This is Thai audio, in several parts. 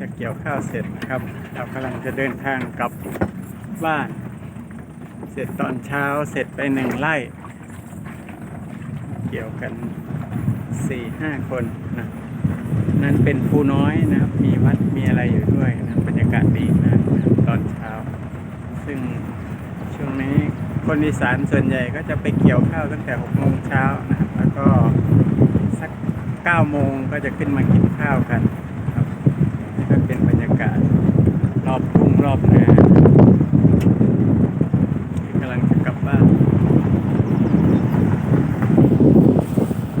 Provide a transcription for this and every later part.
จากเกี่ยวข้าวเสร็จนะครับ เรากำลังจะเดินทางกลับบ้าน เสร็จตอนเช้าเสร็จไปหนึ่งไร่ เกี่ยวกันสี่ห้าคนนะนั่นเป็นภูน้อยนะครับ มีวัดมีอะไรอยู่ด้วยนะบรรยากาศดีมากนะตอนเช้า ซึ่งช่วงนี้คนอีสานส่วนใหญ่ก็จะไปเกี่ยวข้าวตั้งแต่หกโมงเช้านะครับแล้วก็สักเก้าโมงก็จะขึ้นมากินข้าวกันก็เป็นบรรยากาศ รอบทุ่งรอบนาที่กำลังจะกลับบ้าน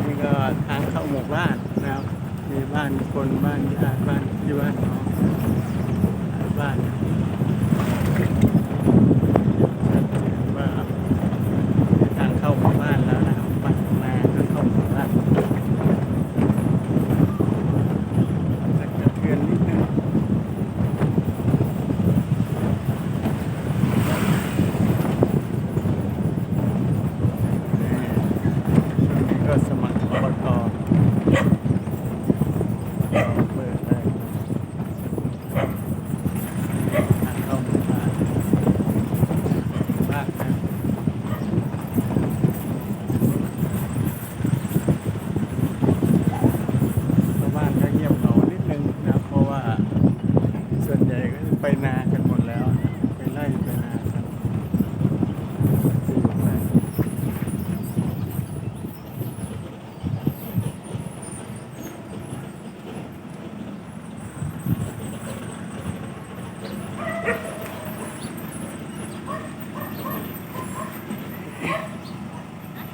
นี่ก็ทางเข้าหมู่บ้านนะครับ มีบ้านคนบ้านญาติบ้านที่บ้านน้องหลายบ้านว่าทางเข้าหมู่บ้านแล้วนะครับบ้านมาทางเข้าหมู่บ้านสักกระเทือนนิดนึงช่วงนี้ก็สมัครอบตเปิดเลยทางเข้าหมู่บ้านบ้านนะชาวบ้านก็เงียบเหงานิดนึงนะครับเพราะว่า ส่วนใหญ่ก็ไปนากันหมดแล้วนะไปไล่ไปนากันอยู่ไป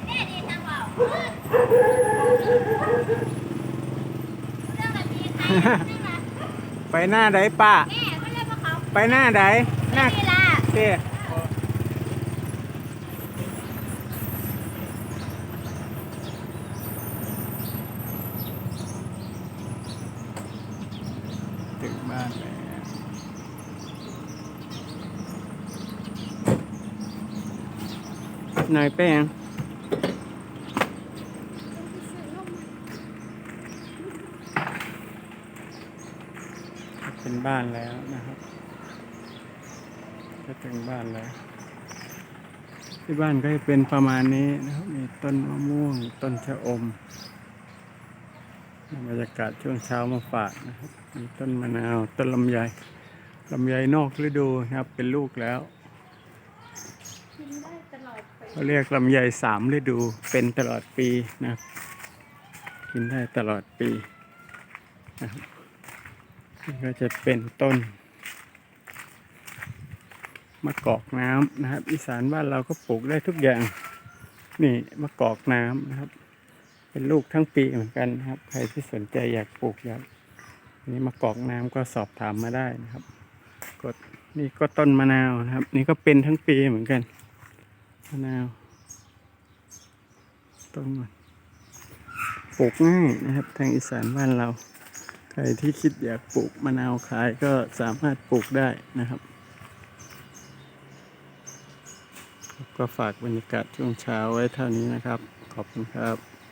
แม่ดีจังเปล่าเรื่องแบบนี้ใคร ไม่มาไปหน้าใดป้าแม่เขาเรียกว่าเขาไปหน้าใดหน้าเวลาเต้ถึงบ้านแล้วหน่อยแป้ง เป็นบ้านแล้วนะครับก็ถึงบ้านแล้ว ที่บ้านก็จะเป็นประมาณนี้นะครับ มีต้นมะม่วง ต้นชะอมบรรยากาศช่วงเช้ามาฝากนะครับ มีต้นมะนาว ต้นลำไยลำไยนอกฤดูนะครับ เป็นลูกแล้วกินได้ตลอดไปเขาเรียกลำไยสามฤดูเป็นตลอดปีนะครับกินได้ตลอดปีนะครับ นี่ก็จะเป็นต้นมะกอกน้ำนะครับอีสานบ้านเราก็ปลูกได้ทุกอย่าง นี่มะกอกน้ำนะครับ เป็นลูกทั้งปีเหมือนกันนะครับ ใครที่สนใจอยากปลูกอยากนี่มะกอกน้ำก็สอบถามมาได้นะครับ กดนี่ก็ต้นมะนาวนะครับ นี่ก็เป็นทั้งปีเหมือนกันมะนาวต้นมันปลูกง่ายนะครับ ทางอีสานบ้านเรา ใครที่คิดอยากปลูกมะนาวขายก็สามารถปลูกได้นะครับ ก็ฝากบรรยากาศช่วงเช้าไว้เท่านี้นะครับ ขอบคุณครับ